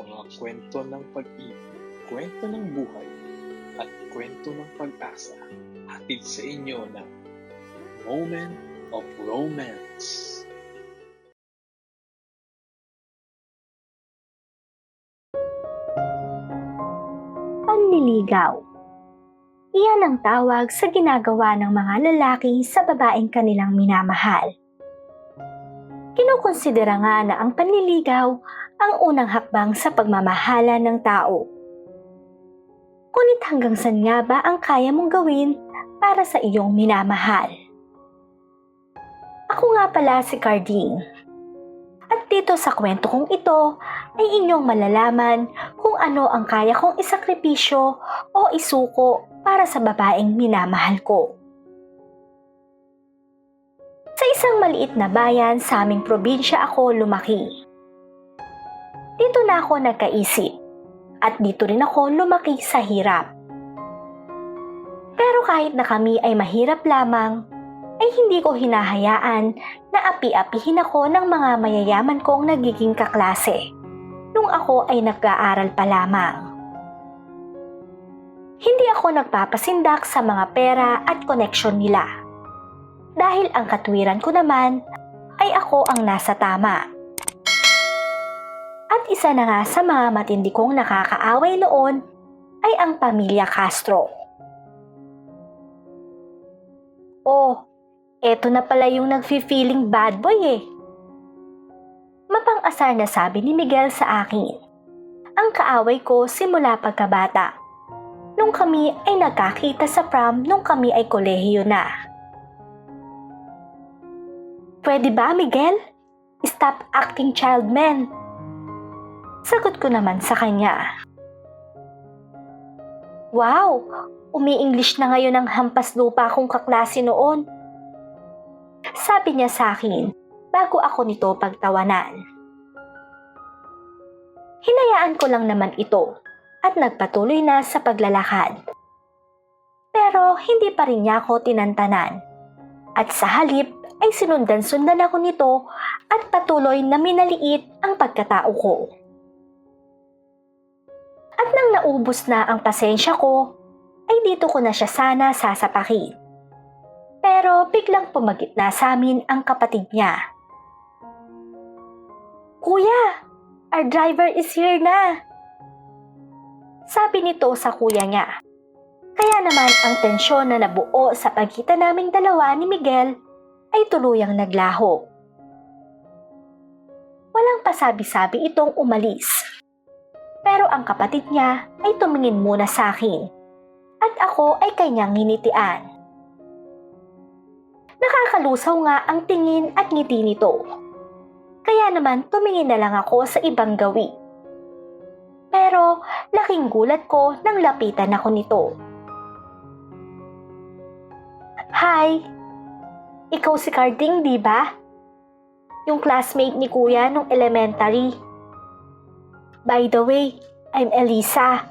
mga kwento ng pag-ibig, kwento ng buhay, at kwento ng pag-asa hatid sa inyo ng Moment of Romance. Panliligaw Iyan ang tawag sa ginagawa ng mga lalaki sa babaeng kanilang minamahal. Kinukonsidera nga na ang panliligaw ang unang hakbang sa pagmamahala ng tao. Ngunit hanggang saan nga ba ang kaya mong gawin para sa iyong minamahal? Ako nga pala si Carding. At dito sa kwento kong ito ay inyong malalaman kung ano ang kaya kong isakripisyo o isuko para sa babaeng minamahal ko. Sa isang maliit na bayan sa aming probinsya ako lumaki. Dito na ako nagkaisip at dito rin ako lumaki sa hirap. Pero kahit na kami ay mahirap lamang, ay hindi ko hinahayaan na api-apihin ako ng mga mayayaman kong nagiging kaklase nung ako ay nag-aaral pa lamang. Hindi ako nagpapasindak sa mga pera at koneksyon nila. Dahil ang katwiran ko naman ay ako ang nasa tama. At isa na nga sa mga matindi kong nakakaaway noon ay ang pamilya Castro. Oh, eto na pala yung nagfi-feeling bad boy eh. Mapang-asar na sabi ni Miguel sa akin. Ang kaaway ko simula pagkabata. Nung kami ay nagkakita sa prom nung kami ay kolehiyo na. Pwede ba, Miguel? Stop acting child man. Sagot ko naman sa kanya. Wow! Umi-English na ngayon ang hampas lupa kong kaklase noon. Sabi niya sa akin bago ako nito pagtawanan. Hinayaan ko lang naman ito at nagpatuloy na sa paglalakad. Pero hindi pa rin niya ako tinantanan. At sa halip ay sinundan-sundan ako nito at patuloy na minaliit ang pagkatao ko. At nang naubos na ang pasensya ko, ay dito ko na siya sana sasapakin. Pero biglang pumagit na sa amin ang kapatid niya. Kuya, our driver is here na. Sabi nito sa kuya niya. Kaya naman ang tensyon na nabuo sa pagitan naming dalawa ni Miguel ay tuluyang naglaho. Walang pasabi-sabi itong umalis. Pero ang kapatid niya ay tumingin muna sa akin at ako ay kanyang nginitian. Nakakalusaw nga ang tingin at ngiti nito. Kaya naman tumingin na lang ako sa ibang gawi. Pero laking gulat ko nang lapitan ako nito. Hi! Ikaw si Carding, di ba? Yung classmate ni Kuya nung elementary. By the way, I'm Elisa.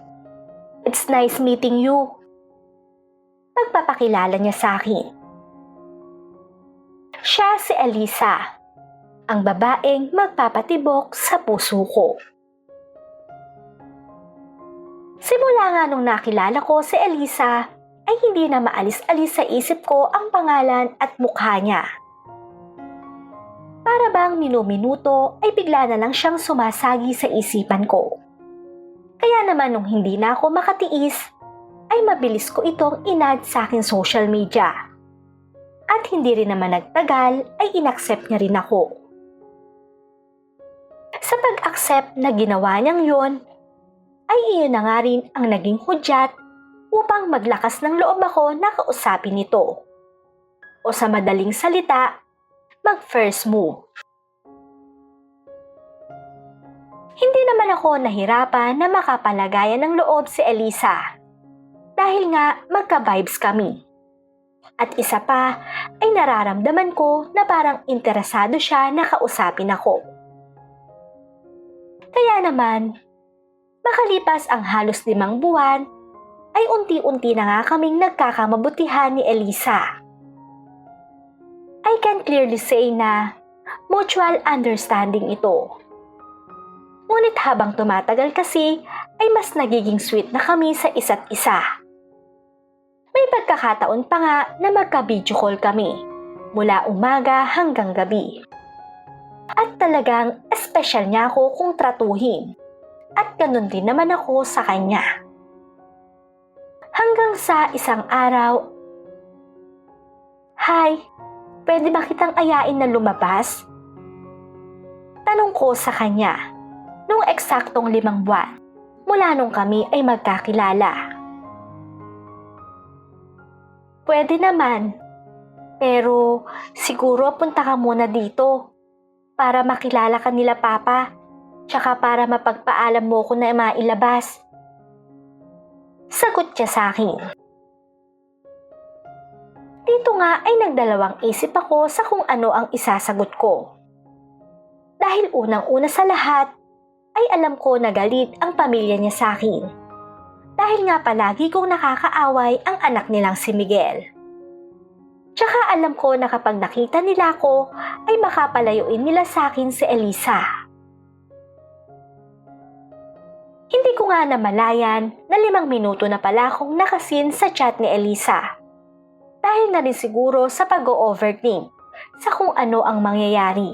It's nice meeting you. Pagpapakilala niya sa akin. Siya si Elisa, ang babaeng magpapatibok sa puso ko. Simula nga nung nakilala ko si Elisa, ay hindi na maalis-alis sa isip ko ang pangalan at mukha niya. Para bang minuminuto ay bigla na lang siyang sumasagi sa isipan ko. Kaya naman nung hindi na ako makatiis, ay mabilis ko itong inad sa aking social media. At hindi rin naman nagtagal ay inaccept niya rin ako. Sa pag-accept na ginawa niyang yon, ay iyon na nga rin ang naging hudyat upang maglakas ng loob ako na kausapin nito. O sa madaling salita, mag-first move. Hindi naman ako nahirapan na makapalagayan ng loob si Elisa. Dahil nga magka-vibes kami. At isa pa ay nararamdaman ko na parang interesado siya na kausapin ako. Kaya naman, makalipas ang halos limang buwan, ay unti-unti na nga kaming nagkakamabutihan ni Elisa. I can clearly say na mutual understanding ito. Ngunit habang tumatagal kasi, ay mas nagiging sweet na kami sa isa't isa. May pagkakataon pa nga na magka-video call kami, mula umaga hanggang gabi. At talagang espesyal niya ako kung tratuhin. At ganun din naman ako sa kanya. Hanggang sa isang araw, Hi, pwede ba kitang ayain na lumabas? Tanong ko sa kanya, nung eksaktong limang buwan, mula nung kami ay magkakilala. Pwede naman, pero siguro punta ka muna dito para makilala ka nila papa, tsaka para mapagpaalam mo ko na mailabas. Sagot niya sa akin. Dito nga ay nagdalawang isip ako sa kung ano ang isasagot ko. Dahil unang-una sa lahat, ay alam ko na galit ang pamilya niya sa akin. Dahil nga palagi kong nakakaaway ang anak nilang si Miguel. Tsaka alam ko na kapag nakita nila ko, ay makapalayuin nila sa akin si Elisa. Hindi ko nga namalayan na limang minuto na pala akong nakasin sa chat ni Elisa. Dahil na rin siguro sa pag-overthink sa kung ano ang mangyayari.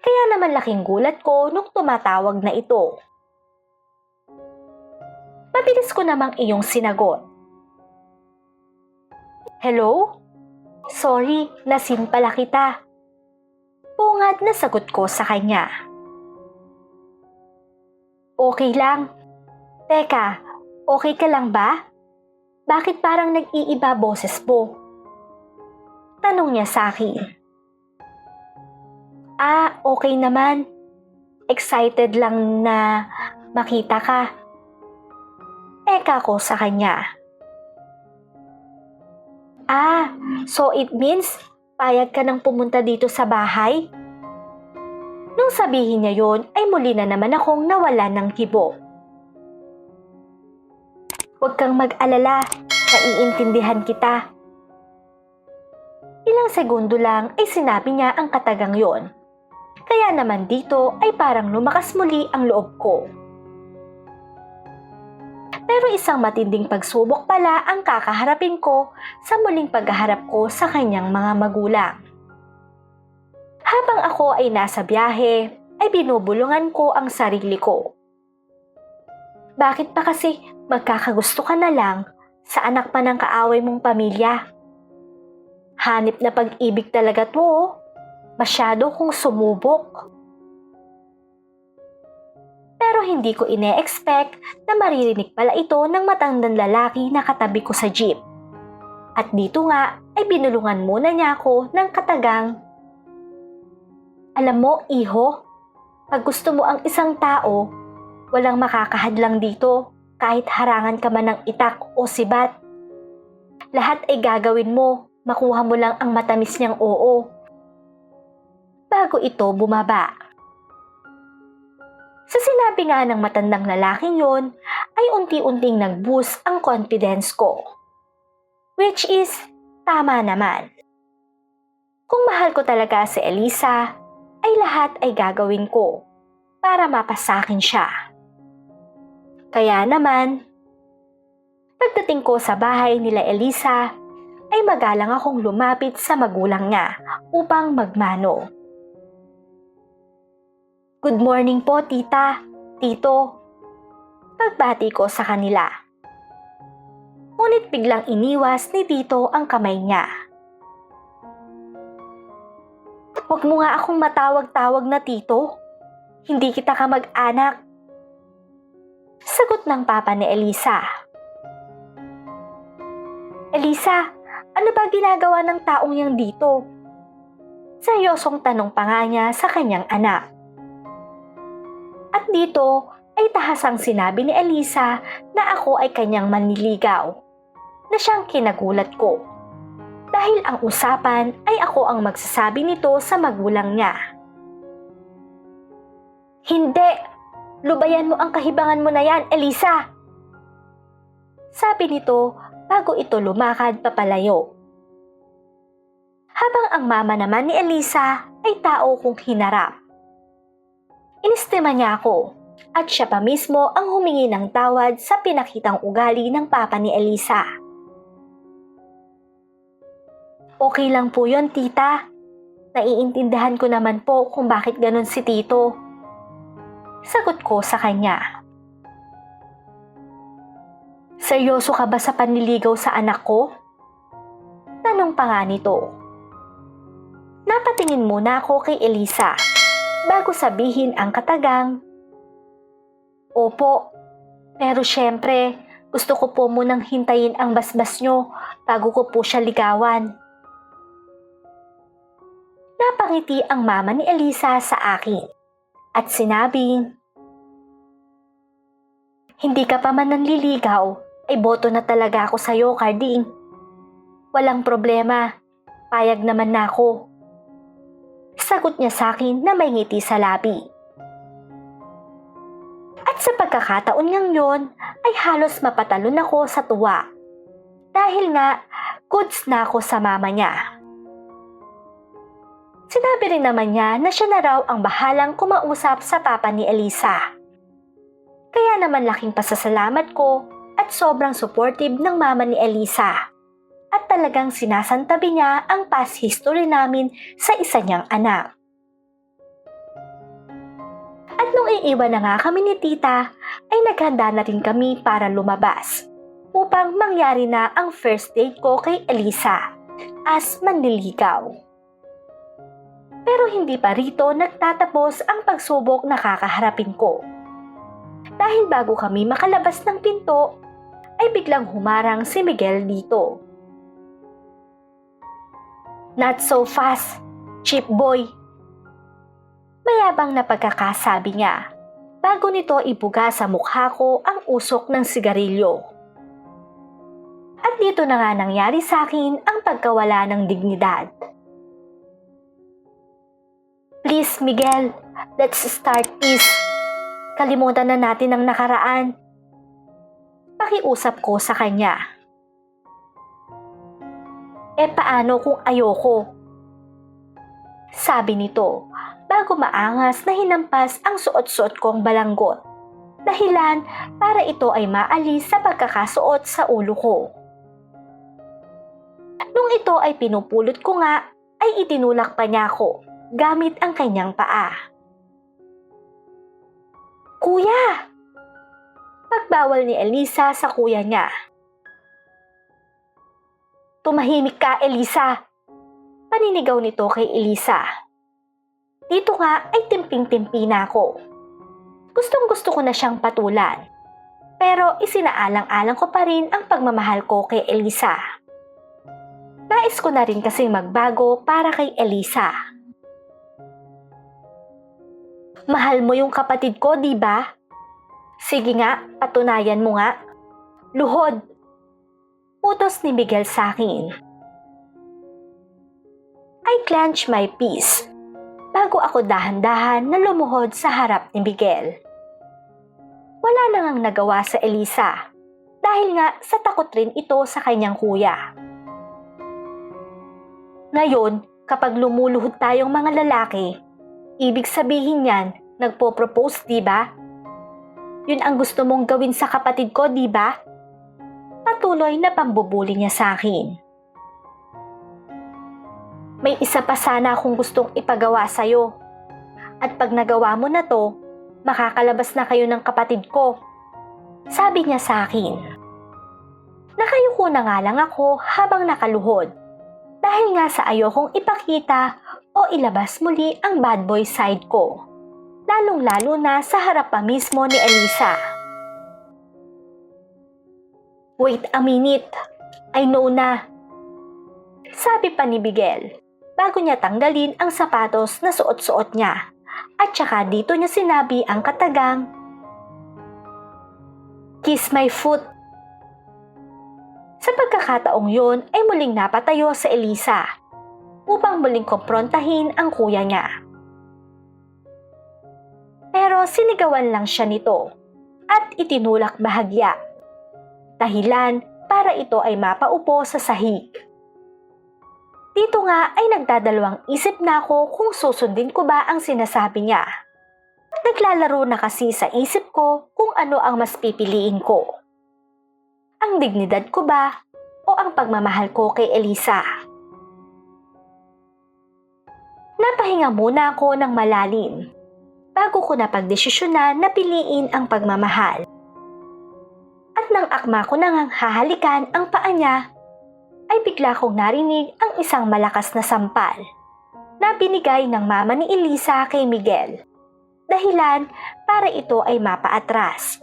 Kaya naman laking gulat ko nung tumatawag na ito. Mabilis ko namang iyong sinagot. Hello? Sorry, nasin pala kita. Pungad na sagot ko sa kanya. Okay lang. Teka, okay ka lang ba? Bakit parang nag-iiba boses mo? Tanong niya sa akin. Ah, okay naman. Excited lang na makita ka. Eka ko sa kanya. Ah, so it means payag ka nang pumunta dito sa bahay? Nung sabihin niya yon ay muli na naman akong nawala ng kibo. Huwag kang mag-alala, naiintindihan kita. Ilang segundo lang ay sinabi niya ang katagang yon. Kaya naman dito ay parang lumakas muli ang loob ko. Pero isang matinding pagsubok pala ang kakaharapin ko sa muling paghaharap ko sa kanyang mga magulang. Habang ako ay nasa biyahe, ay binubulungan ko ang sarili ko. Bakit pa kasi magkakagusto ka na lang sa anak pa ng kaaway mong pamilya? Hanip na pag-ibig talaga to, oh. masyado kong sumubok. Pero hindi ko ine-expect na maririnig pala ito ng matandang lalaki na katabi ko sa jeep. At dito nga ay binulungan muna niya ako ng katagang alam mo, iho, pag gusto mo ang isang tao, walang makakahadlang dito kahit harangan ka man ng itak o sibat. Lahat ay gagawin mo, makuha mo lang ang matamis niyang oo. Bago ito bumaba. Sa sinabi nga ng matandang lalaking yon, ay unti-unting nag-boost ang confidence ko. Which is, tama naman. Kung mahal ko talaga si Elisa, ay lahat ay gagawin ko para mapasakin siya. Kaya naman, pagdating ko sa bahay nila Elisa, ay magalang akong lumapit sa magulang niya upang magmano. Good morning po, tita, tito. Pagbati ko sa kanila. Ngunit biglang iniwas ni tito ang kamay niya. Huwag mo nga akong matawag-tawag na tito. Hindi kita ka mag-anak. Sagot ng papa ni Elisa. Elisa, ano ba ginagawa ng taong yang dito? Seryosong tanong pa nga niya sa kanyang anak. At dito ay tahasang sinabi ni Elisa na ako ay kanyang manliligaw, na siyang kinagulat ko dahil ang usapan ay ako ang magsasabi nito sa magulang niya. Hindi! Lubayan mo ang kahibangan mo na yan, Elisa! Sabi nito bago ito lumakad papalayo. Habang ang mama naman ni Elisa ay tao kong hinarap. Inistima niya ako at siya pa mismo ang humingi ng tawad sa pinakitang ugali ng papa ni Elisa. Okay lang po yon tita. Naiintindihan ko naman po kung bakit ganun si Tito. Sagot ko sa kanya. Seryoso ka ba sa panliligaw sa anak ko? Tanong pa nga nito. Napatingin muna ako kay Elisa bago sabihin ang katagang. Opo, pero syempre, gusto ko po munang hintayin ang basbas nyo bago ko po siya ligawan. Napangiti ang mama ni Elisa sa akin at sinabing, Hindi ka pa man nanliligaw, ay boto na talaga ako sa'yo, Carding. Walang problema, payag naman na ako. Sagot niya sa akin na may ngiti sa labi. At sa pagkakataon niyang yon, ay halos mapatalon ako sa tuwa. Dahil nga, goods na ako sa mama niya. Sinabi rin naman niya na siya na raw ang bahalang kumausap sa papa ni Elisa. Kaya naman laking pasasalamat ko at sobrang supportive ng mama ni Elisa. At talagang sinasantabi niya ang past history namin sa isa niyang anak. At nung iiwan na nga kami ni tita, ay naghanda na rin kami para lumabas upang mangyari na ang first date ko kay Elisa as manliligaw. Pero hindi pa rito nagtatapos ang pagsubok na kakaharapin ko. Dahil bago kami makalabas ng pinto, ay biglang humarang si Miguel dito. Not so fast, cheap boy. Mayabang na pagkakasabi niya bago nito ibuga sa mukha ko ang usok ng sigarilyo. At dito na nga nangyari sa akin ang pagkawala ng dignidad. Please, Miguel, let's start this. Kalimutan na natin ang nakaraan. Pakiusap ko sa kanya. Eh paano kung ayoko? Sabi nito bago maangas na hinampas ang suot-suot kong balanggot. Dahilan para ito ay maalis sa pagkakasuot sa ulo ko. Nung ito ay pinupulot ko nga, ay itinulak pa niya ako gamit ang kanyang paa. Kuya! Pagbawal ni Elisa sa kuya niya. Tumahimik ka, Elisa! Paninigaw nito kay Elisa. Dito nga ay timping-timpi na ako. Gustong gusto ko na siyang patulan. Pero isinaalang-alang ko pa rin ang pagmamahal ko kay Elisa. Nais ko na rin kasing magbago para kay Elisa. Mahal mo yung kapatid ko, di ba? Sige nga, patunayan mo nga. Luhod. Utos ni Miguel sa akin. I clench my fist bago ako dahan-dahan na lumuhod sa harap ni Miguel. Wala na ngang nagawa sa Elisa dahil nga sa takot rin ito sa kanyang kuya. Ngayon, kapag lumuluhod tayong mga lalaki, ibig sabihin yan, nagpo-propose, di ba? Yun ang gusto mong gawin sa kapatid ko, di ba? Patuloy na pambubuli niya sa akin. May isa pa sana akong gustong ipagawa sa'yo. At pag nagawa mo na to, makakalabas na kayo ng kapatid ko. Sabi niya sa akin. Nakayuko na nga lang ako habang nakaluhod. Dahil nga sa ayokong ipakita o ilabas muli ang bad boy side ko. Lalong-lalo na sa harap pa mismo ni Elisa. Wait a minute. I know na. Sabi pa ni Miguel bago niya tanggalin ang sapatos na suot-suot niya. At saka dito niya sinabi ang katagang, Kiss my foot. Sa pagkakataong yun ay muling napatayo sa Elisa upang muling komprontahin ang kuya niya. Pero sinigawan lang siya nito at itinulak bahagya. Dahilan para ito ay mapaupo sa sahig. Dito nga ay nagdadalawang isip na ako kung susundin ko ba ang sinasabi niya. naglalaro na kasi sa isip ko kung ano ang mas pipiliin ko. Ang dignidad ko ba o ang pagmamahal ko kay Elisa? Napahinga muna ako ng malalim bago ko napagdesisyonan na piliin ang pagmamahal. At nang akma ko nang hahalikan ang paa niya, ay bigla kong narinig ang isang malakas na sampal na binigay ng mama ni Elisa kay Miguel. Dahilan para ito ay mapaatras.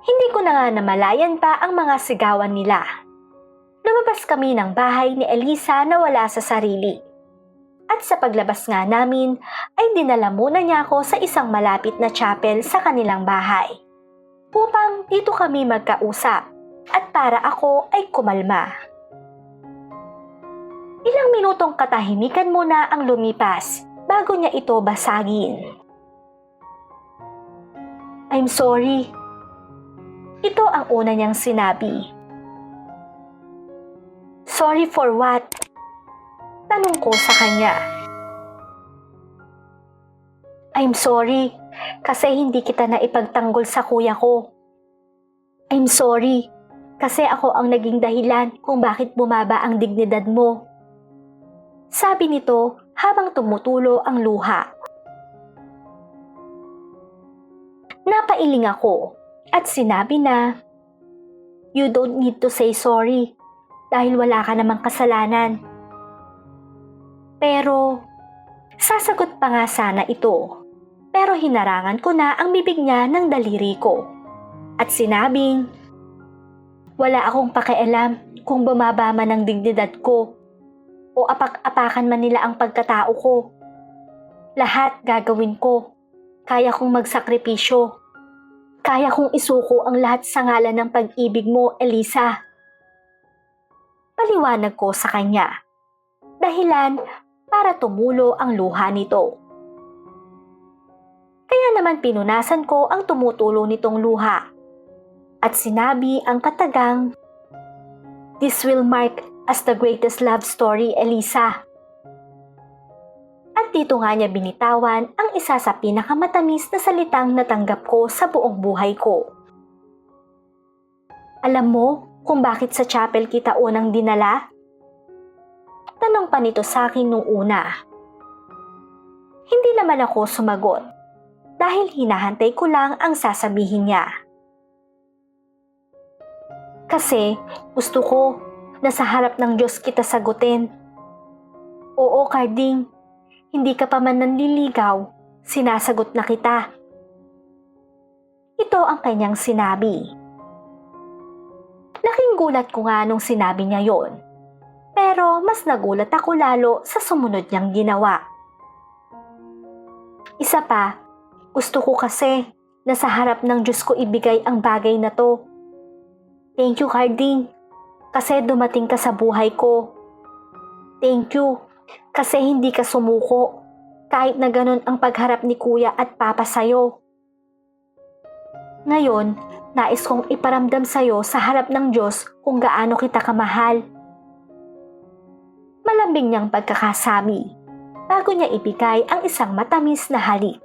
Hindi ko na nga namalayan pa ang mga sigawan nila. Lumabas kami ng bahay ni Elisa na wala sa sarili. At sa paglabas nga namin ay dinala muna niya ako sa isang malapit na chapel sa kanilang bahay. Upang dito kami magkausap at para ako ay kumalma. Ilang minutong katahimikan muna ang lumipas bago niya ito basagin. I'm sorry. Ito ang una niyang sinabi. Sorry for what? Tanong ko sa kanya. I'm sorry kasi hindi kita na ipagtanggol sa kuya ko. I'm sorry kasi ako ang naging dahilan kung bakit bumaba ang dignidad mo. Sabi nito habang tumutulo ang luha. Napailing ako at sinabi na, You don't need to say sorry dahil wala ka namang kasalanan. Pero, sasagot pa nga sana ito. Pero hinarangan ko na ang bibig niya ng daliri ko. At sinabing, wala akong pakialam kung bumaba man ang dignidad ko o apak-apakan man nila ang pagkatao ko. Lahat gagawin ko. Kaya kong magsakripisyo. Kaya kong isuko ang lahat sa ngalan ng pag-ibig mo, Elisa. Paliwanag ko sa kanya. Dahilan para tumulo ang luha nito. Kaya naman pinunasan ko ang tumutulo nitong luha. At sinabi ang katagang, This will mark as the greatest love story, Elisa. At dito nga niya binitawan ang isa sa pinakamatamis na salitang natanggap ko sa buong buhay ko. Alam mo kung bakit sa chapel kita unang dinala? Tanong pa nito sa akin nung una. Hindi naman ako sumagot dahil hinahantay ko lang ang sasabihin niya. Kasi gusto ko na sa harap ng Diyos kita sagutin. Oo, Carding, hindi ka pa man nanliligaw, sinasagot na kita. Ito ang kanyang sinabi. Laking gulat ko nga nung sinabi niya yon. Pero mas nagulat ako lalo sa sumunod niyang ginawa. Isa pa, gusto ko kasi na sa harap ng Diyos ko ibigay ang bagay na to. Thank you, Carding, kasi dumating ka sa buhay ko. Thank you, kasi hindi ka sumuko, kahit na ganun ang pagharap ni Kuya at Papa sa'yo. Ngayon, nais kong iparamdam sa'yo sa harap ng Diyos kung gaano kita kamahal. Malambing niyang pagkakasabi bago niya ibigay ang isang matamis na halik.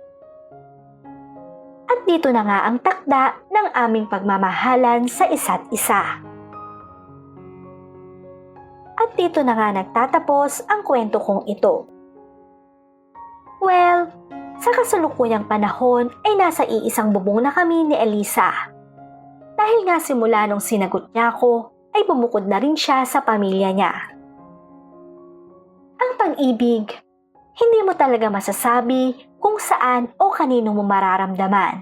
At dito na nga ang takda ng aming pagmamahalan sa isa't isa. At dito na nga nagtatapos ang kwento kong ito. Well, sa kasalukuyang panahon ay nasa iisang bubong na kami ni Elisa. Dahil nga simula nung sinagot niya ako, ay bumukod na rin siya sa pamilya niya. Ang pag-ibig, hindi mo talaga masasabi kung saan o kanino mo mararamdaman.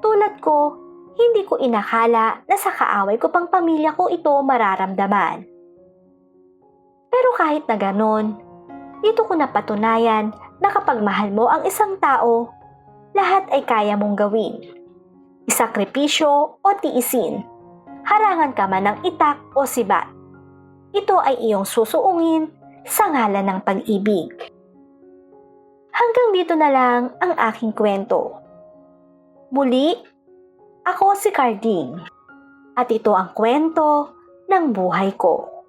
Tulad ko, hindi ko inakala na sa kaaway ko pang pamilya ko ito mararamdaman. Pero kahit na ganon, dito ko napatunayan na kapag mahal mo ang isang tao, lahat ay kaya mong gawin. Isakripisyo o tiisin. Harangan ka man ng itak o sibat. Ito ay iyong susuungin sa ngalan ng pag-ibig. Hanggang dito na lang ang aking kwento. Muli, ako si Carding at ito ang kwento ng buhay ko.